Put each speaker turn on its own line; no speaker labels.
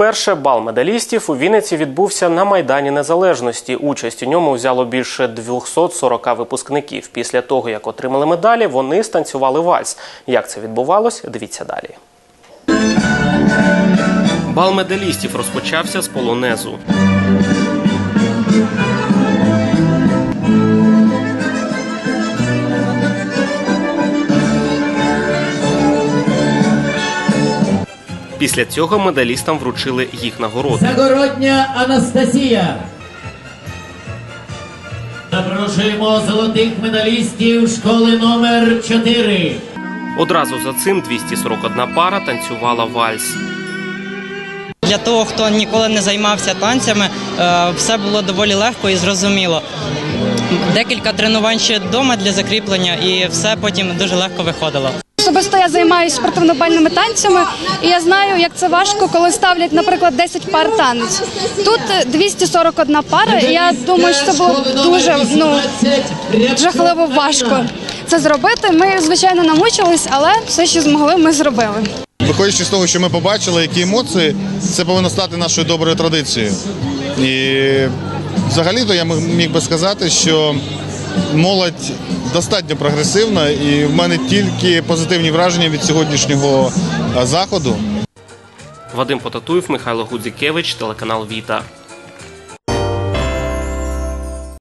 Вперше бал медалістів у Вінниці відбувся на Майдані Незалежності. Участь у ньому взяло більше 240 випускників. Після того, як отримали медалі, вони станцювали вальс. Як це відбувалось, дивіться далі. Бал медалістів розпочався з полонезу. Після цього медалістам вручили їх нагороди.
Загородня Анастасія. Запрошуємо золотих медалістів школи номер 4.
Одразу за цим 241 пара танцювала вальс.
Для того, хто ніколи не займався танцями, е, все було доволі легко і зрозуміло. Декілька тренувань ще вдома для закріплення, і все потім дуже легко виходило.
Особисто я займаюся спортивно-бальними танцями, і я знаю, як це важко, коли ставлять, наприклад, 10 пар танець. Тут е, 241 пара, і я думаю, що це було дуже ну жахливо важко це зробити. Ми звичайно намучились, але все, що змогли, ми зробили.
Виходячи з того, що ми побачили, які емоції, це повинно стати нашою доброю традицією. І взагалі-то я міг би сказати, що молодь достатньо прогресивна, і в мене тільки позитивні враження від сьогоднішнього заходу.
Вадим Потатуєв, Михайло Гудзікевич, телеканал Віта.